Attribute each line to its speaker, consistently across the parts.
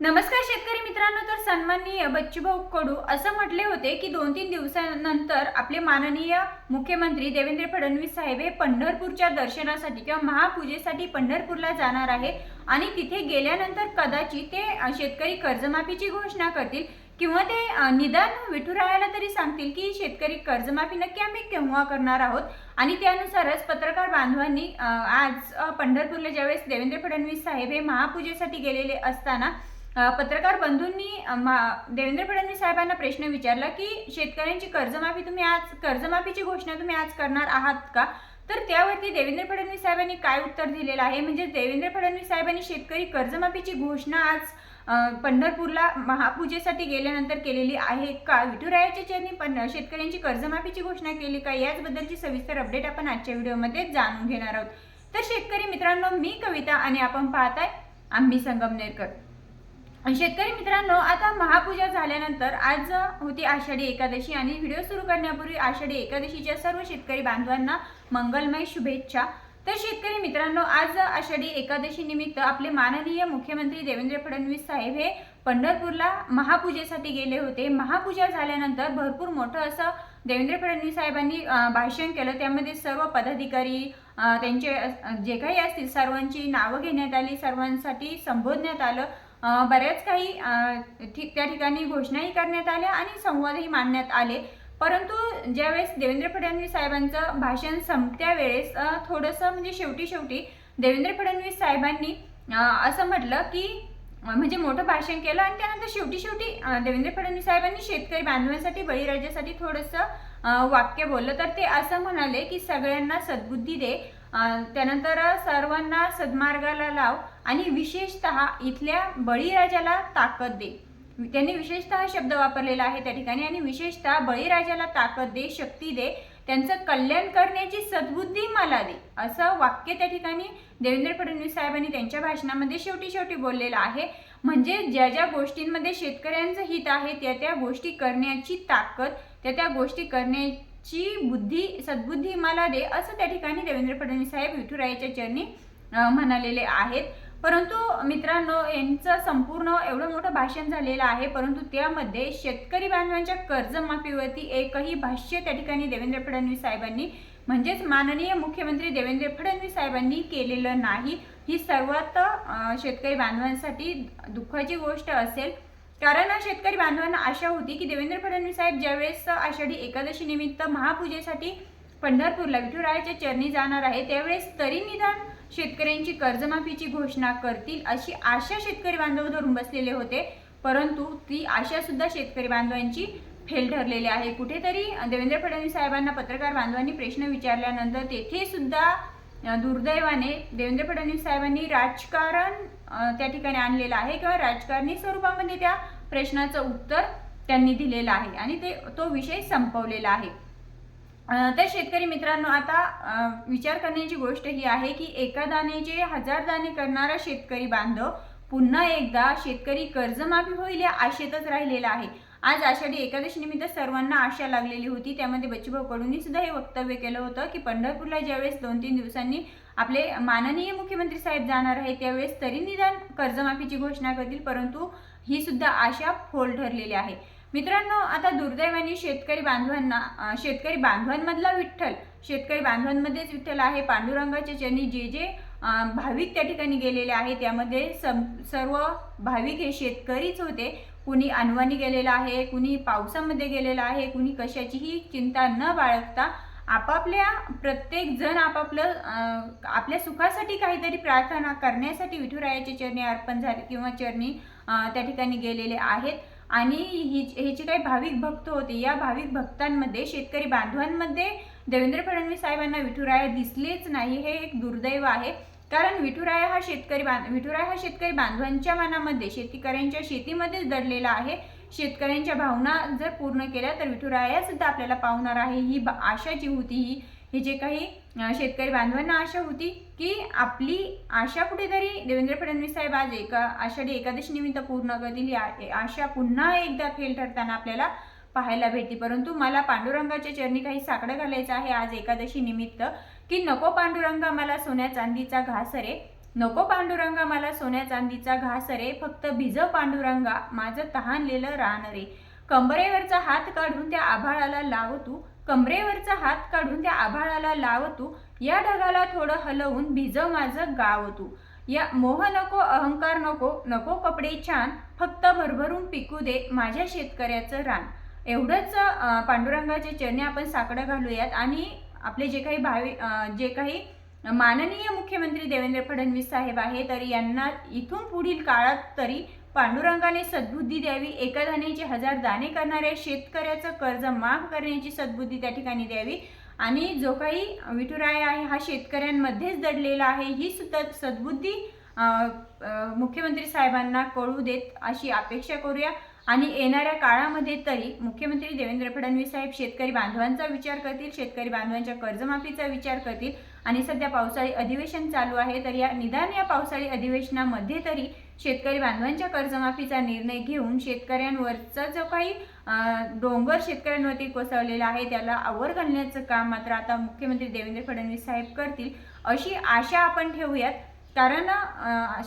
Speaker 1: नमस्कार शेतकरी मित्रांनो तर सन्माननीय बच्चूभाऊ कडू असं म्हटले होते की दोन तीन दिवसानंतर आपले माननीय मुख्यमंत्री देवेंद्र फडणवीस साहेब हे पंढरपूरच्या दर्शनासाठी किंवा महापूजेसाठी पंढरपूरला जाणार आहे आणि तिथे गेल्यानंतर कदाचित ते शेतकरी कर्जमाफीची घोषणा करतील किंवा ते निदान विठुरायाला तरी सांगतील की शेतकरी कर्जमाफी नक्की आम्ही केव्हा करणार आहोत. आणि त्यानुसारच पत्रकार बांधवांनी आज पंढरपूरला ज्यावेळेस देवेंद्र फडणवीस साहेब हे महापूजेसाठी गेलेले असताना पत्रकार बंधूंनी देवेंद्र फडणवीस साहेबांना प्रश्न विचारला की शेतकऱ्यांची कर्जमाफी तुम्ही आज कर्जमाफीची घोषणा तुम्ही आज करणार आहात का? तर त्यावरती देवेंद्र फडणवीस साहेबांनी काय उत्तर दिलेलं आहे? म्हणजे देवेंद्र फडणवीस साहेबांनी शेतकरी कर्जमाफीची घोषणा आज पंढरपूरला महापूजेसाठी गेल्यानंतर केलेली आहे का? विठुरायाच्या चरणी पण शेतकऱ्यांची कर्जमाफीची घोषणा केली का? याचबद्दलची सविस्तर अपडेट आपण आजच्या व्हिडिओमध्ये जाणून घेणार आहोत. तर शेतकरी मित्रांनो मी कविता आणि आपण पाहताय आम्ही संगमनेरकर. शेतकरी मित्रांनो आता महापूजा झाल्यानंतर आज होती आषाढी एकादशी आणि व्हिडिओ सुरू करण्यापूर्वी आषाढी एकादशीच्या सर्व शेतकरी बांधवांना मंगलमय शुभेच्छा. तर शेतकरी मित्रांनो आज आषाढी एकादशी निमित्त आपले माननीय मुख्यमंत्री देवेंद्र फडणवीस साहेब हे पंढरपूरला महापूजेसाठी गेले होते. महापूजा झाल्यानंतर भरपूर मोठं असं देवेंद्र फडणवीस साहेबांनी भाषण केलं. त्यामध्ये सर्व पदाधिकारी त्यांचे जे काही असतील सर्वांची नावं घेण्यात आली सर्वांसाठी संबोधण्यात आलं. बऱ्याच काही ठीक त्या ठिकाणी घोषणाही करण्यात आल्या आणि संवादही मांडण्यात आले. परंतु ज्यावेळेस देवेंद्र फडणवीस साहेबांचं भाषण संपत्या वेळेस थोडंसं म्हणजे शेवटी शेवटी देवेंद्र फडणवीस साहेबांनी असं म्हटलं की म्हणजे मोठं भाषण केलं आणि त्यानंतर शेवटी शेवटी देवेंद्र फडणवीस साहेबांनी शेतकरी बांधवांसाठी बळीराजासाठी थोडंसं वाक्य बोललं. तर ते असं म्हणाले की सगळ्यांना सद्बुद्धी दे त्यानंतर सर्वांना सद्मार्गाला लाव आणि विशेषतः इथल्या बळीराजाला ताकद दे. त्यांनी विशेषतः शब्द वापरलेला आहे त्या ठिकाणी आणि विशेषतः बळीराजाला ताकद दे शक्ती दे त्यांचं कल्याण करण्याची सद्बुद्धी मला दे. असं वाक्य त्या ठिकाणी देवेंद्र फडणवीस साहेबांनी त्यांच्या भाषणामध्ये शेवटी शेवटी बोललेलं आहे. म्हणजे ज्या ज्या गोष्टींमध्ये शेतकऱ्यांचं हित आहे त्या त्या गोष्टी करण्याची ताकद त्या त्या गोष्टी करण्याची बुद्धी सद्बुद्धी मला दे असं त्या ठिकाणी देवेंद्र फडणवीस साहेब विठुरायाच्या चरणी म्हणालेले आहेत. परंतु मित्रांनो यांचं संपूर्ण एवढं मोठं भाषण झालेलं आहे परंतु त्यामध्ये शेतकरी बांधवांच्या कर्जमाफीवरती एकही भाष्य त्या ठिकाणी देवेंद्र फडणवीस साहेबांनी म्हणजेच माननीय मुख्यमंत्री देवेंद्र फडणवीस साहेबांनी केलेलं नाही. ही सर्वात शेतकरी बांधवांसाठी दुःखाची गोष्ट असेल. कारण शेतकरी बांधवांना आशा होती की देवेंद्र फडणवीस साहेब ज्यावेळेस आषाढी एकादशी निमित्त महापूजेसाठी पंढरपूरला विठुरायाच्या चरणी जाणार आहे त्यावेळेस तरी निदान शेतकऱ्यांची कर्जमाफीची घोषणा करतील अशी आशा शेतकरी बांधव धरून बसलेले होते. परंतु ती आशा सुद्धा शेतकरी बांधवांची फेल ठरलेली आहे. कुठेतरी देवेंद्र फडणवीस साहेबांना पत्रकार बांधवांनी प्रश्न विचारल्यानंतर तेथे सुद्धा दुर्दैवाने देवेंद्र फडणवीस साहेबांनी राजकारण त्या ठिकाणी आणलेलं आहे किंवा राजकारणी स्वरूपामध्ये त्या प्रश्नाचं उत्तर त्यांनी दिलेलं आहे आणि ते तो विषय संपवलेला आहे. तर शेतकरी मित्रांनो आता विचार करण्याची गोष्ट ही आहे की एका दाण्याचे हजार दाणे करणारा शेतकरी बांधव पुन्हा एकदा शेतकरी कर्जमाफी होईल या आशेतच राहिलेला आहे. आज आषाढी एकादशी निमित्त सर्वांना आशा लागलेली होती. त्यामध्ये बच्चूभाऊ कडूंनी सुद्धा हे वक्तव्य केलं होतं की पंढरपूरला ज्यावेळेस दोन तीन दिवसांनी आपले माननीय मुख्यमंत्री साहेब जाणार आहे त्यावेळेस तरी निदान कर्जमाफीची घोषणा करतील परंतु ही सुद्धा आशा फोल ठरलेली आहे. मित्रांनो आता दुर्दैवाने शेतकरी बांधवांना शेतकरी बांधवांमधला विठ्ठल शेतकरी बांधवांमध्येच विठ्ठल आहे. पांडुरंगाचे चरणी जे जे भाविक त्या ठिकाणी गेलेले आहे त्यामध्ये सम सर्व भाविक हे शेतकरीच होते. कुणी अनवाणी गेलेलं आहे कुणी पावसामध्ये गेलेला आहे कुणी कशाचीही चिंता न बाळगता आपापल्या प्रत्येक जण आपापलं आपल्या सुखासाठी काहीतरी प्रार्थना करण्यासाठी विठुरायाच्या चरणी अर्पण झाले किंवा चरणी त्या ठिकाणी गेलेले आहेत. आणि ही हे जे काही भाविक भक्त होते या भाविक भक्तांमध्ये शेतकरी बांधवांमध्ये देवेंद्र फडणवीस साहेबांना विठुराया दिसलेच नाही हे एक दुर्दैव आहे. कारण विठुराया हा शेतकरी बांध विठुराया हा शेतकरी बांधवांच्या मनामध्ये शेतकऱ्यांच्या शेतीमध्येच दडलेला आहे. शेतकऱ्यांच्या भावना जर पूर्ण केल्या तर विठुराया सुद्धा आपल्याला पावणार आहे ही आशा जी होती ही. हे जे काही शेतकरी बांधवांना आशा होती की आपली आशा कुठेतरी देवेंद्र फडणवीस साहेब आज एका आषाढी एकादशी निमित्त पूर्ण करतील ही आशा पुन्हा एकदा फेल ठरताना आपल्याला पाहायला भेटते परंतु मला पांडुरंगाच्या चरणी काही साकडं घालायचं आहे आज एकादशी निमित्त की नको पांडुरंगा मला सोन्या चांदीचा घास रे नको पांडुरंगा मला सोन्या चांदीचा घास रे फक्त भिज पांडुरंगा माझं तहानलेलं रान रे. कंबरेवरचा हात काढून त्या आभाळाला लाव तू कमरेवरचा हात काढून त्या आभाळाला लाव तू या ढगाला थोडं हलवून भिजव माझं गाव तू या मोह नको अहंकार नको नको कपडे छान फक्त भरभरून पिकू दे माझ्या शेतकऱ्याचं रान. एवढंच पांडुरंगाचे पांडुरंगाच्या चरणी आपण साकडं घालूयात आणि आपले जे काही भावी जे काही माननीय मुख्यमंत्री देवेंद्र फडणवीस साहेब आहे तर यांना इथून पुढील काळात तरी पांडुरंगाने सद्बुद्धी द्यावी एका दाण्याचे हजार दाणे करणाऱ्या शेतकऱ्याचं कर्ज माफ करण्याची सद्बुद्धी त्या ठिकाणी द्यावी. आणि जो काही विठुराय आहे हा शेतकऱ्यांमध्येच दडलेला आहे ही सुद्धा सद्बुद्धी मुख्यमंत्री साहेबांना कळू देत अशी अपेक्षा करूया. आणि येणाऱ्या काळामध्ये तरी मुख्यमंत्री देवेंद्र फडणवीस साहेब शेतकरी बांधवांचा विचार करतील शेतकरी बांधवांच्या कर्जमाफीचा विचार करतील. आणि सध्या पावसाळी अधिवेशन चालू आहे तर या निदान या पावसाळी अधिवेशनामध्ये तरी शेतकरी बांधवांच्या कर्जमाफीचा निर्णय घेऊन शेतकऱ्यांवरचा जो काही डोंगर शेतकऱ्यांवरती कोसळलेला आहे त्याला आवर घालण्याचं काम मात्र आता मुख्यमंत्री देवेंद्र फडणवीस साहेब करतील अशी आशा आपण ठेवूयात. कारण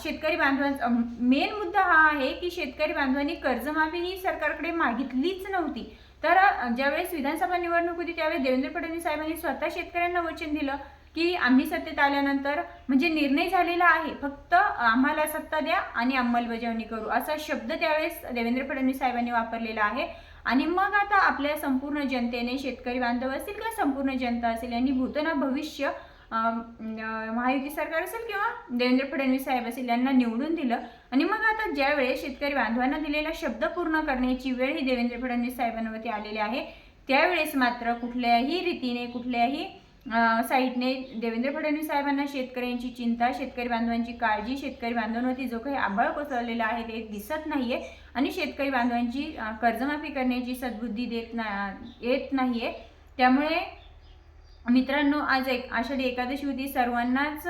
Speaker 1: शेतकरी बांधवांचा मेन मुद्दा हा आहे की शेतकरी बांधवांनी कर्जमाफी ही सरकारकडे मागितलीच नव्हती. तर ज्यावेळेस विधानसभा निवडणूक होती त्यावेळेस देवेंद्र फडणवीस साहेबांनी स्वतः शेतकऱ्यांना वचन दिलं. की आम्ही सत्तेत आल्यानंतर म्हणजे निर्णय झालेला आहे. फक्त आम्हाला सत्ता द्या आणि अंमलबजावणी करू. असा शब्द त्यावेळेस देवेंद्र फडणवीस साहेबांनी वापरलेला आहे. आणि मग आता आपल्या संपूर्ण जनतेने शेतकरी बांधव असतील किंवा संपूर्ण जनता असेल यांनी भूतना भविष्य महायुती सरकार असेल किंवा देवेंद्र फडणवीस साहेब असेल यांना निवडून दिलं. आणि मग आता ज्यावेळेस शेतकरी बांधवांना दिलेला शब्द पूर्ण करण्याची वेळ ही देवेंद्र फडणवीस साहेबांवरती आलेली आहे. त्यावेळेस मात्र कुठल्याही रीतीने कुठल्याही साईटने साईडने देवेंद्र फडणवीस साहेबांना शेतकऱ्यांची चिंता शेतकरी बांधवांची काळजी शेतकरी बांधवांवरती जो काही आभाळ कोसळलेला आहे ते दिसत नाही आहे आणि शेतकरी बांधवांची कर्जमाफी करण्याची सद्बुद्धी देत ना येत आहे त्यामुळे मित्रांनो आज एक आषाढी एकादशी होती. सर्वांनाच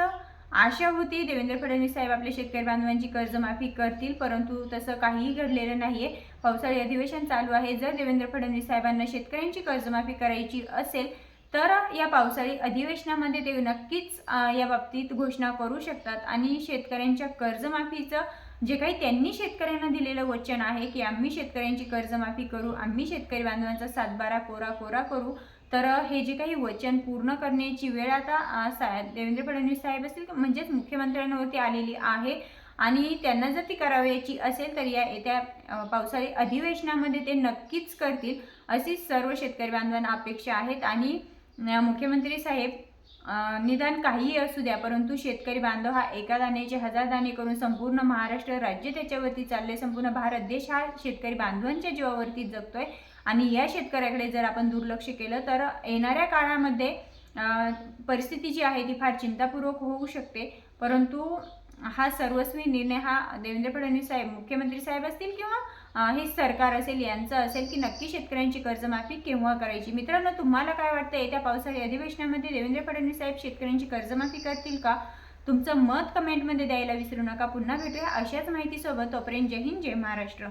Speaker 1: आशा होती देवेंद्र फडणवीस साहेब आपल्या शेतकरी बांधवांची कर्जमाफी करतील परंतु तसं काहीही घडलेलं नाहीये. पावसाळी अधिवेशन चालू आहे. जर देवेंद्र फडणवीस साहेबांना शेतकऱ्यांची कर्जमाफी करायची असेल तर या पावसाळी अधिवेशनामध्ये ते नक्कीच या बाबतीत घोषणा करू शकतात. आणि शेतकऱ्यांच्या कर्जमाफीचं जे काही त्यांनी शेतकऱ्यांना दिलेलं वचन आहे की आम्ही शेतकऱ्यांची कर्जमाफी करू आम्ही शेतकरी बांधवांचा सातबारा कोरा कोरा करू तर हे जे काही वचन पूर्ण करण्याची वेळ आता सा देवेंद्र फडणवीस साहेब असतील म्हणजेच मुख्यमंत्र्यांवरती आलेली आहे आणि त्यांना जर ती करावयाची असेल तर या येत्या पावसाळी अधिवेशनामध्ये ते नक्कीच करतील अशी सर्व शेतकरी बांधवांना अपेक्षा आहेत. आणि मुख्यमंत्री साहेब निदान काहीही असू द्या परंतु शेतकरी बांधव हा एका दाण्याचे हजार दाणे करून संपूर्ण महाराष्ट्र राज्य त्याच्यावरती चालले संपूर्ण भारत देश हा शेतकरी बांधवांच्या जीवावरती जगतोय. आणि या शेतकऱ्याकडे जर आपण दुर्लक्ष केलं तर येणाऱ्या काळामध्ये परिस्थिती जी आहे ती फार चिंतापूर्वक होऊ शकते. परंतु हा सर्वस्वी निर्णय हा देवेंद्र फडणवीस साहेब मुख्यमंत्री साहेब असतील किंवा हे सरकार असेल यांचं असेल की नक्की शेतकऱ्यांची कर्जमाफी केव्हा करायची? मित्रांनो तुम्हाला काय वाटतं येत्या पावसाळी अधिवेशनामध्ये देवेंद्र फडणवीस साहेब शेतकऱ्यांची कर्जमाफी करतील का? तुमचं मत कमेंटमध्ये द्यायला विसरू नका. पुन्हा भेटूया अशाच माहितीसोबत. तोपर्यंत जय हिंद जय महाराष्ट्र.